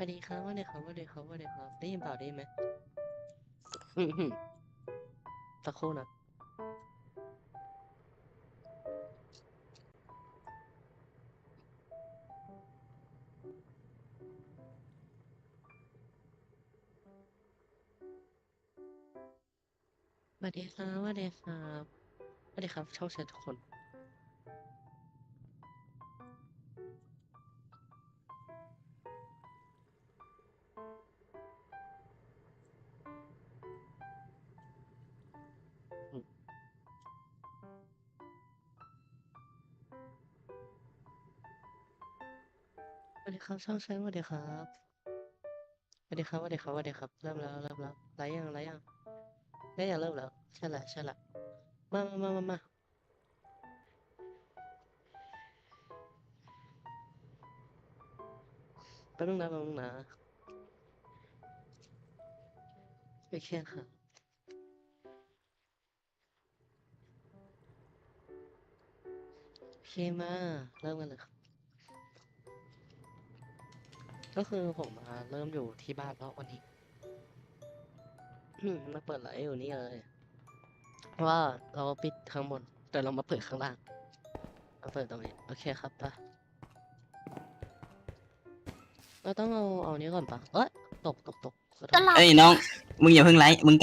สวัสดีครับวัสดีครับวัสดีครับวัสดีครับได้ยินเปล่าได้ยินไหมสักครู่นะสวัสดีครับสวัสดีครับสวัสดีครับชองแชททุกคน วัสดีครับช่องแชทสวัสดีครับสวัสดีครับสวัสดีครับสวัสดีครับเริ่มแล้วเริ่มแล้วไลฟ์ยังไลฟ์ยังได้ยังเริ่มแล้วใช่ละใช่ละมามามามามาแป๊บนึงนะแป๊บนึงนะโอเคค่ะโอเคมาเริ่มกันเลยครับ ก็คือผมมาเริ่มอยู่ที่บ้านแล้ววันนี้มาเปิดไลฟ์อยู่นี่เลยว่าเราปิดข้างบน แต่เรามาเปิดข้างล่างมาเปิดตรงนี้ โอเคครับปะเราต้องเอาเอานี้ก่อนปะเอ้ยตกตกตก ตลาด เอ้ยน้อง มึงอย่าเพิ่งไลฟ์มึงกลับ